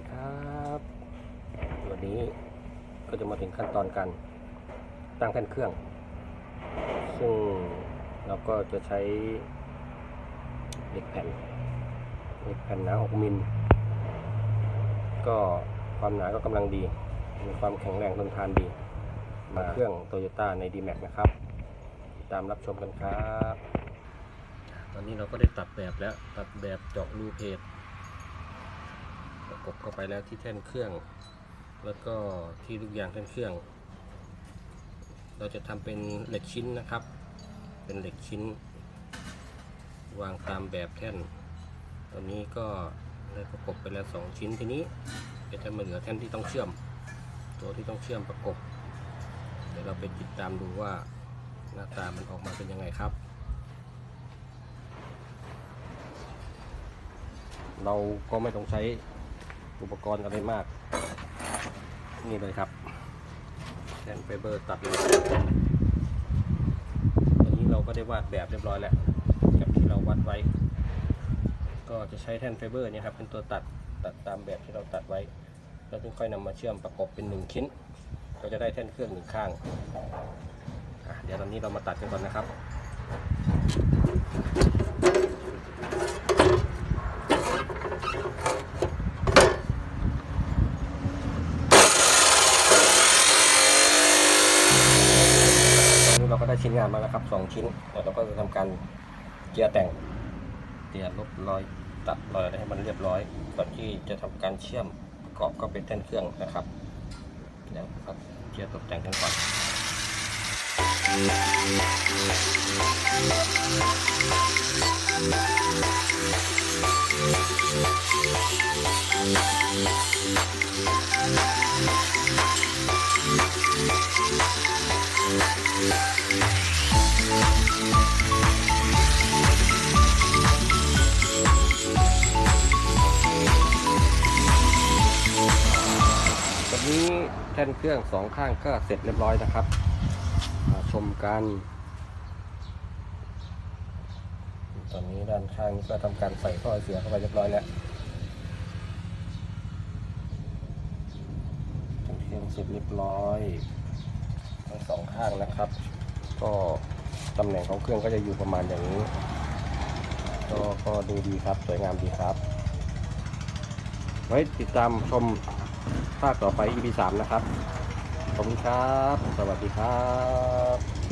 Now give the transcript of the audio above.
ดีครับวันนี้ก็จะมาถึงขั้นตอนการตั้งแท่นเครื่อง ซึ่งเราก็จะใช้เหล็กแผ่นเหล็กแผ่นหนา6มิลก็ความหนาก็กำลังดี มีความแข็งแรงทนทานดี มาเครื่องโตโยต้าใน d m a x นะครับ ตามรับชมกันครับ ตอนนี้เราก็ได้ตัดแบบแล้วตัดแบบเจาะรูเพจ กบเข้าไปแล้วที่แท่นเครื่อง แล้วก็ที่ลูกยางแท่นเครื่อง เราจะทำเป็นเหล็กชิ้นนะครับ เป็นเหล็กชิ้น วางตามแบบแท่น ตอนนี้ก็ได้ประกบไปแล้วสองชิ้นทีนี้ก็จะมาเหลือแท่นที่ต้องเชื่อม ตัวที่ต้องเชื่อมประกบ เดี๋ยวเราไปติดตามดูว่าหน้าตามันออกมาเป็นยังไงครับ เราก็ไม่ต้องใช้ อุปกรณ์อะไรมาก นี่เลยครับแผ่นไฟเบอร์ตัดเลยตอนนี้เราก็ได้วาดแบบเรียบร้อยแล้วกับที่เราวัดไว้ ก็จะใช้แท่นไฟเบอร์เนี่ยครับเป็นตัวตัดตัดตามแบบที่เราตัดไว้แล้วค่อยนำมาเชื่อมประกบเป็นหนึ่งชิ้น ก็จะได้แท่นเครื่องหนึ่งข้างเดี๋ยวตอนนี้เรามาตัดกันก่อนนะครับ ตอนนี้เราก็ ได้ชิ้นงานมาแล้วครับสองชิ้นเดี๋ยวเราก็จะทำการเจียแต่งเจียลบรอยตัดรอยอะไรให้มันเรียบร้อยก่อนที่จะทำการเชื่อมประกอบก็เป็นแท่นเครื่องนะครับเดี๋ยวครับเจียตกแต่งกันก่อนต อนนี้แท่นเครื่องสองข้างก็เสร็จเรียบร้อยนะครับ มาชมกัน ตอนนี้ด้านข้างก็ทำการใส่ท่อเสียเข้าไปเรียบร้อยแล้วเครื่องเสร็จเรียบร้อย สองข้างนะครับ ก็ตำแหน่งของเครื่องก็จะอยู่ประมาณอย่างนี้ ก็ก็ดูดีครับสวยงามดีครับ ไว้ติดตามชมภาคต่อไป EP 3 นะครับ ขอบคุณครับ สวัสดีครับ